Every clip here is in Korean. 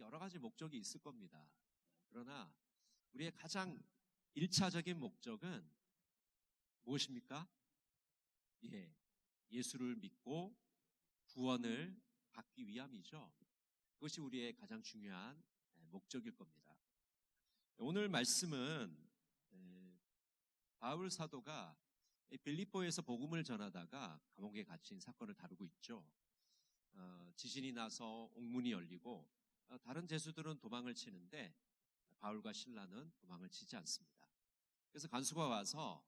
여러 가지 목적이 있을 겁니다. 그러나 우리의 가장 일차적인 목적은 무엇입니까? 예, 예수를 믿고 구원을 받기 위함이죠. 그것이 우리의 가장 중요한 예, 목적일 겁니다. 오늘 말씀은 예, 바울 사도가 빌립보에서 복음을 전하다가 감옥에 갇힌 사건을 다루고 있죠. 어, 지진이 나서 옥문이 열리고 어, 다른 제수들은 도망을 치는데 바울과 신라는 도망을 치지 않습니다. 그래서 간수가 와서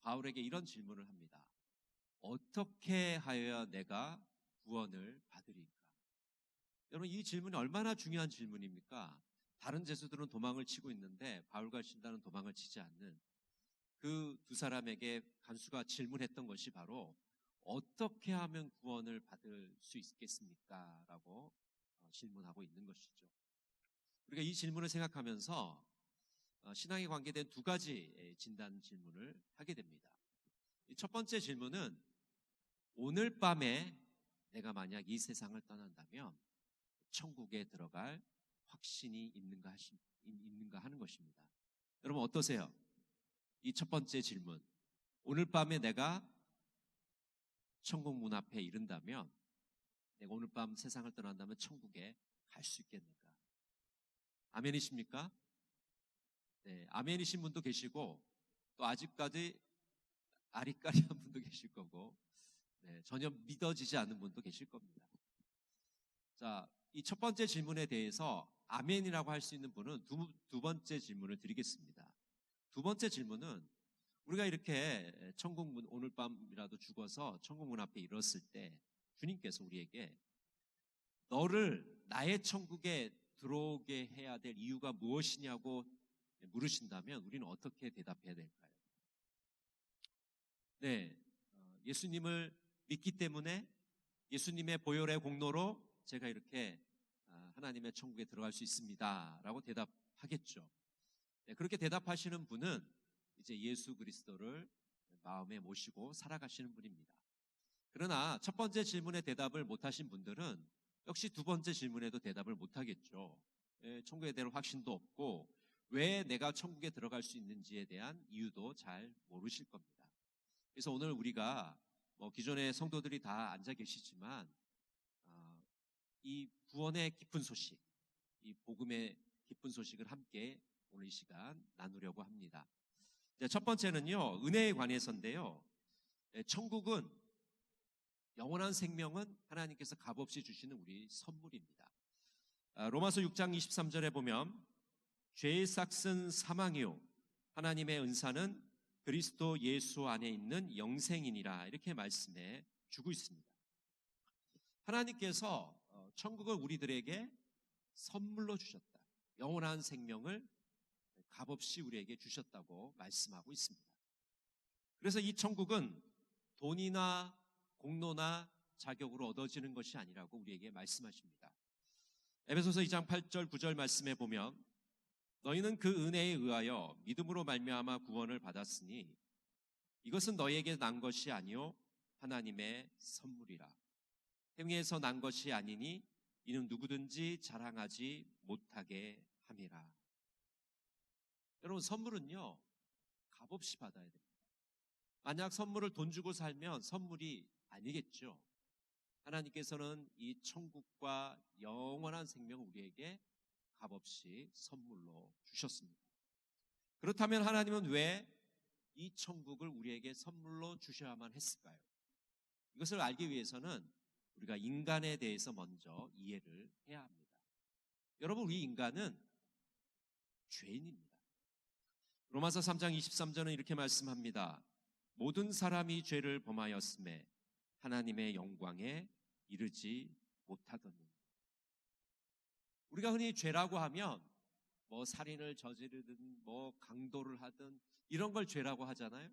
바울에게 이런 질문을 합니다. 어떻게 하여야 내가 구원을 받으리까? 여러분 이 질문이 얼마나 중요한 질문입니까? 다른 제수들은 도망을 치고 있는데 바울과 신라는 도망을 치지 않는 그 두 사람에게 간수가 질문했던 것이 바로 어떻게 하면 구원을 받을 수 있겠습니까? 라고 어, 질문하고 있는 것이죠. 우리가 이 질문을 생각하면서 어, 신앙에 관계된 두 가지 진단 질문을 하게 됩니다. 첫 번째 질문은 오늘 밤에 내가 만약 이 세상을 떠난다면 천국에 들어갈 확신이 있는가, 하시, 있는가 하는 것입니다. 여러분 어떠세요? 이 첫 번째 질문. 오늘 밤에 내가 천국 문 앞에 이른다면 내가 오늘 밤 세상을 떠난다면 천국에 갈 수 있겠는가? 아멘이십니까? 네, 아멘이신 분도 계시고 또 아직까지 아리까리한 분도 계실 거고 네, 전혀 믿어지지 않는 분도 계실 겁니다. 자, 이 첫 번째 질문에 대해서 아멘이라고 할 수 있는 분은 두, 두 번째 질문을 드리겠습니다. 두 번째 질문은 우리가 이렇게 천국 문 오늘 밤이라도 죽어서 천국 문 앞에 이뤘을 때 주님께서 우리에게 너를 나의 천국에 들어오게 해야 될 이유가 무엇이냐고 물으신다면 우리는 어떻게 대답해야 될까요? 네, 어, 예수님을 믿기 때문에 예수님의 보혈의 공로로 제가 이렇게 아, 하나님의 천국에 들어갈 수 있습니다. 라고 대답하겠죠. 네, 그렇게 대답하시는 분은 이제 예수 그리스도를 마음에 모시고 살아가시는 분입니다. 그러나 첫 번째 질문에 대답을 못하신 분들은 역시 두 번째 질문에도 대답을 못하겠죠. 예, 천국에 대한 확신도 없고 왜 내가 천국에 들어갈 수 있는지에 대한 이유도 잘 모르실 겁니다. 그래서 오늘 우리가 뭐 기존의 성도들이 다 앉아 계시지만 어, 이 구원의 깊은 소식, 이 복음의 깊은 소식을 함께 오늘 이 시간 나누려고 합니다. 첫 번째는요 은혜에 관해서인데요. 예, 천국은 영원한 생명은 하나님께서 값없이 주시는 우리 선물입니다. 아, 로마서 6장 23절에 보면 죄의 삭은 사망이요 하나님의 은사는 그리스도 예수 안에 있는 영생이니라 이렇게 말씀해 주고 있습니다. 하나님께서 어, 천국을 우리들에게 선물로 주셨다. 영원한 생명을 값없이 우리에게 주셨다고 말씀하고 있습니다. 그래서 이 천국은 돈이나 공로나 자격으로 얻어지는 것이 아니라고 우리에게 말씀하십니다. 에베소서 2장 8절 9절 말씀에 보면 너희는 그 은혜에 의하여 믿음으로 말미암아 구원을 받았으니 이것은 너희에게 난 것이 아니요 하나님의 선물이라. 행위에서 난 것이 아니니 이는 누구든지 자랑하지 못하게 함이라. 여러분 선물은요 값없이 받아야 됩니다. 만약 선물을 돈 주고 살면 선물이 아니겠죠. 하나님께서는 이 천국과 영원한 생명을 우리에게 값없이 선물로 주셨습니다. 그렇다면 하나님은 왜 이 천국을 우리에게 선물로 주셔야만 했을까요? 이것을 알기 위해서는 우리가 인간에 대해서 먼저 이해를 해야 합니다. 여러분, 우리 인간은 죄인입니다. 로마서 3장 23절은 이렇게 말씀합니다. 모든 사람이 죄를 범하였음에 하나님의 영광에 이르지 못하더니 우리가 흔히 죄라고 하면 뭐 살인을 저지르든 뭐 강도를 하든 이런 걸 죄라고 하잖아요.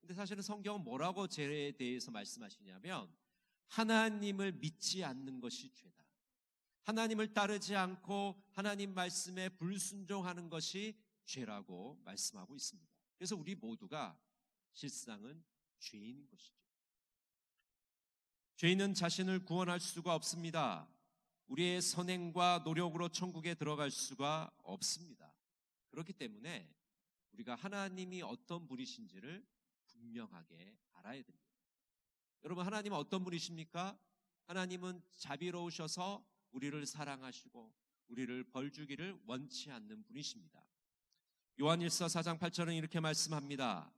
근데 사실은 성경은 뭐라고 죄에 대해서 말씀하시냐면 하나님을 믿지 않는 것이 죄다. 하나님을 따르지 않고 하나님 말씀에 불순종하는 것이 죄라고 말씀하고 있습니다. 그래서 우리 모두가 실상은 죄인인 것이죠. 죄인은 자신을 구원할 수가 없습니다. 우리의 선행과 노력으로 천국에 들어갈 수가 없습니다. 그렇기 때문에 우리가 하나님이 어떤 분이신지를 분명하게 알아야 됩니다. 여러분, 하나님은 어떤 분이십니까? 하나님은 자비로우셔서 우리를 사랑하시고 우리를 벌주기를 원치 않는 분이십니다. 요한일서 4장 8절은 이렇게 말씀합니다.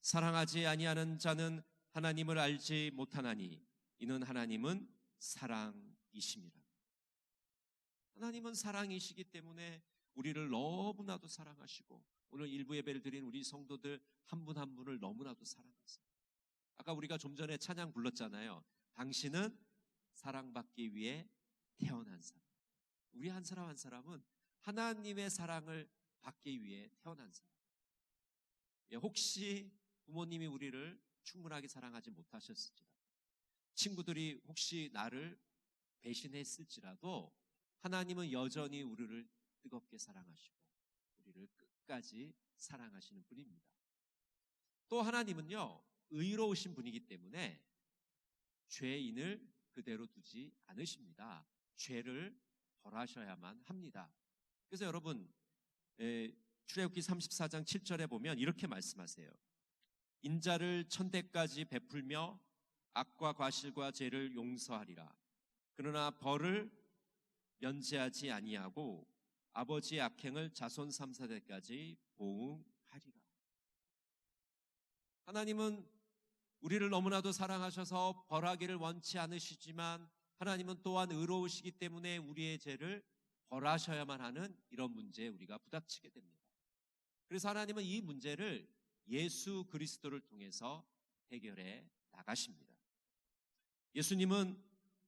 사랑하지 아니하는 자는 하나님을 알지 못하나니 이는 하나님은 사랑이십니다. 하나님은 사랑이시기 때문에 우리를 너무나도 사랑하시고 오늘 일부 예배를 드린 우리 성도들 한분한 분을 너무나도 사랑하세요. 아까 우리가 좀 전에 찬양 불렀잖아요. 당신은 사랑받기 위해 태어난 사람. 우리 한 사람 한 사람은 하나님의 사랑을 받기 위해 태어난 사람. 예, 혹시 부모님이 우리를 충분하게 사랑하지 못하셨을지라도, 친구들이 혹시 나를 배신했을지라도, 하나님은 여전히 우리를 뜨겁게 사랑하시고, 우리를 끝까지 사랑하시는 분입니다. 또 하나님은요, 의로우신 분이기 때문에 죄인을 그대로 두지 않으십니다. 죄를 벌하셔야만 합니다. 그래서 여러분, 에, 출애굽기 34장 7절에 보면 이렇게 말씀하세요. 인자를 천대까지 베풀며 악과 과실과 죄를 용서하리라. 그러나 벌을 면제하지 아니하고 아버지의 악행을 자손 3사대까지 보응하리라. 하나님은 우리를 너무나도 사랑하셔서 벌하기를 원치 않으시지만 하나님은 또한 의로우시기 때문에 우리의 죄를 벌하셔야만 하는 이런 문제에 우리가 부닥치게 됩니다. 그래서 하나님은 이 문제를 예수 그리스도를 통해서 해결해 나가십니다. 예수님은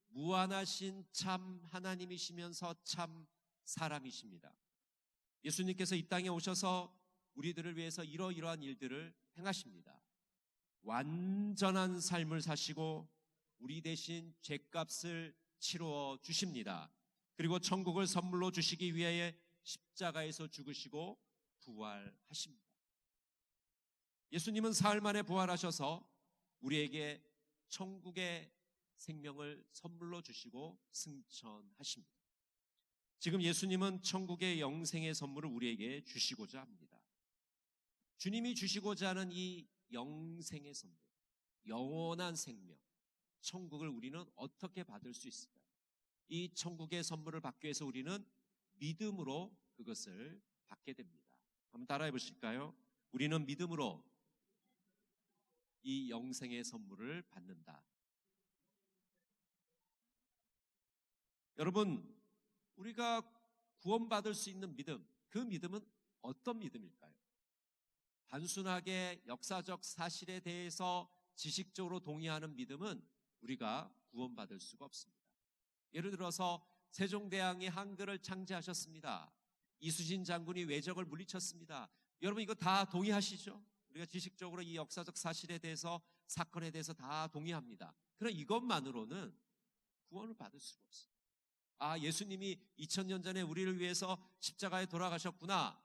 무한하신 참 하나님이시면서 참 사람이십니다. 예수님께서 이 땅에 오셔서 우리들을 위해서 이러이러한 일들을 행하십니다. 완전한 삶을 사시고 우리 대신 죄값을 치루어 주십니다. 그리고 천국을 선물로 주시기 위하여 십자가에서 죽으시고 부활하십니다. 예수님은 사흘 만에 부활하셔서 우리에게 천국의 생명을 선물로 주시고 승천하십니다. 지금 예수님은 천국의 영생의 선물을 우리에게 주시고자 합니다. 주님이 주시고자 하는 이 영생의 선물, 영원한 생명, 천국을 우리는 어떻게 받을 수 있을까요? 이 천국의 선물을 받기 위해서 우리는 믿음으로 그것을 받게 됩니다. 한번 따라해 보실까요? 우리는 믿음으로 이 영생의 선물을 받는다. 여러분, 우리가 구원받을 수 있는 믿음, 그 믿음은 어떤 믿음일까요? 단순하게 역사적 사실에 대해서 지식적으로 동의하는 믿음은 우리가 구원받을 수가 없습니다. 예를 들어서 세종대왕이 한글을 창제하셨습니다. 이수진 장군이 외적을 물리쳤습니다. 여러분 이거 다 동의하시죠? 우리가 지식적으로 이 역사적 사실에 대해서 사건에 대해서 다 동의합니다. 그럼 이것만으로는 구원을 받을 수가 없어요. 아, 예수님이 2000년 전에 우리를 위해서 십자가에 돌아가셨구나.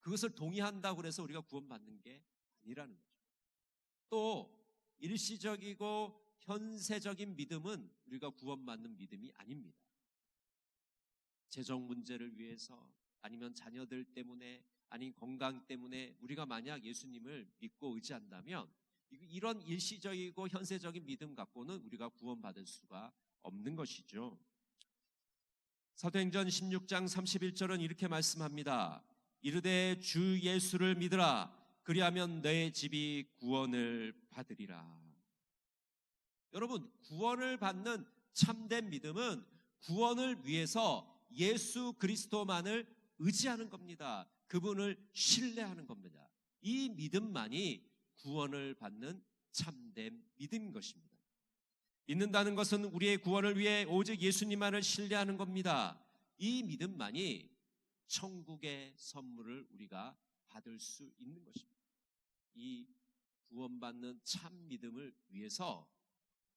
그것을 동의한다고 그래서 우리가 구원받는 게 아니라는 거죠. 또 일시적이고 현세적인 믿음은 우리가 구원받는 믿음이 아닙니다. 재정 문제를 위해서 아니면 자녀들 때문에 아닌 건강 때문에 우리가 만약 예수님을 믿고 의지한다면 이런 일시적이고 현세적인 믿음 갖고는 우리가 구원받을 수가 없는 것이죠. 사도행전 16장 31절은 이렇게 말씀합니다. 이르되 주 예수를 믿으라. 그리하면 내 집이 구원을 받으리라. 여러분, 구원을 받는 참된 믿음은 구원을 위해서 예수 그리스도만을 의지하는 겁니다. 그분을 신뢰하는 겁니다. 이 믿음만이 구원을 받는 참된 믿음인 것입니다. 믿는다는 것은 우리의 구원을 위해 오직 예수님만을 신뢰하는 겁니다. 이 믿음만이 천국의 선물을 우리가 받을 수 있는 것입니다. 이 구원받는 참 믿음을 위해서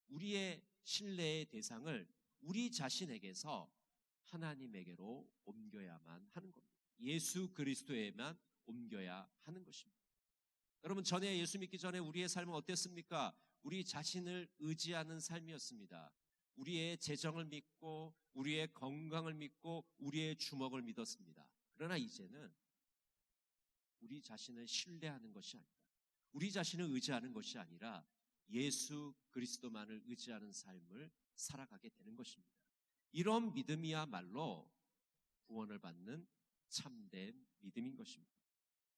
우리의 신뢰의 대상을 우리 자신에게서 하나님에게로 옮겨야만 하는 겁니다. 예수 그리스도에만 옮겨야 하는 것입니다. 여러분 전에 예수 믿기 전에 우리의 삶은 어땠습니까? 우리 자신을 의지하는 삶이었습니다. 우리의 재정을 믿고 우리의 건강을 믿고 우리의 주먹을 믿었습니다. 그러나 이제는 우리 자신을 신뢰하는 것이 아니라 우리 자신을 의지하는 것이 아니라 예수 그리스도만을 의지하는 삶을 살아가게 되는 것입니다. 이런 믿음이야말로 구원을 받는 참된 믿음인 것입니다.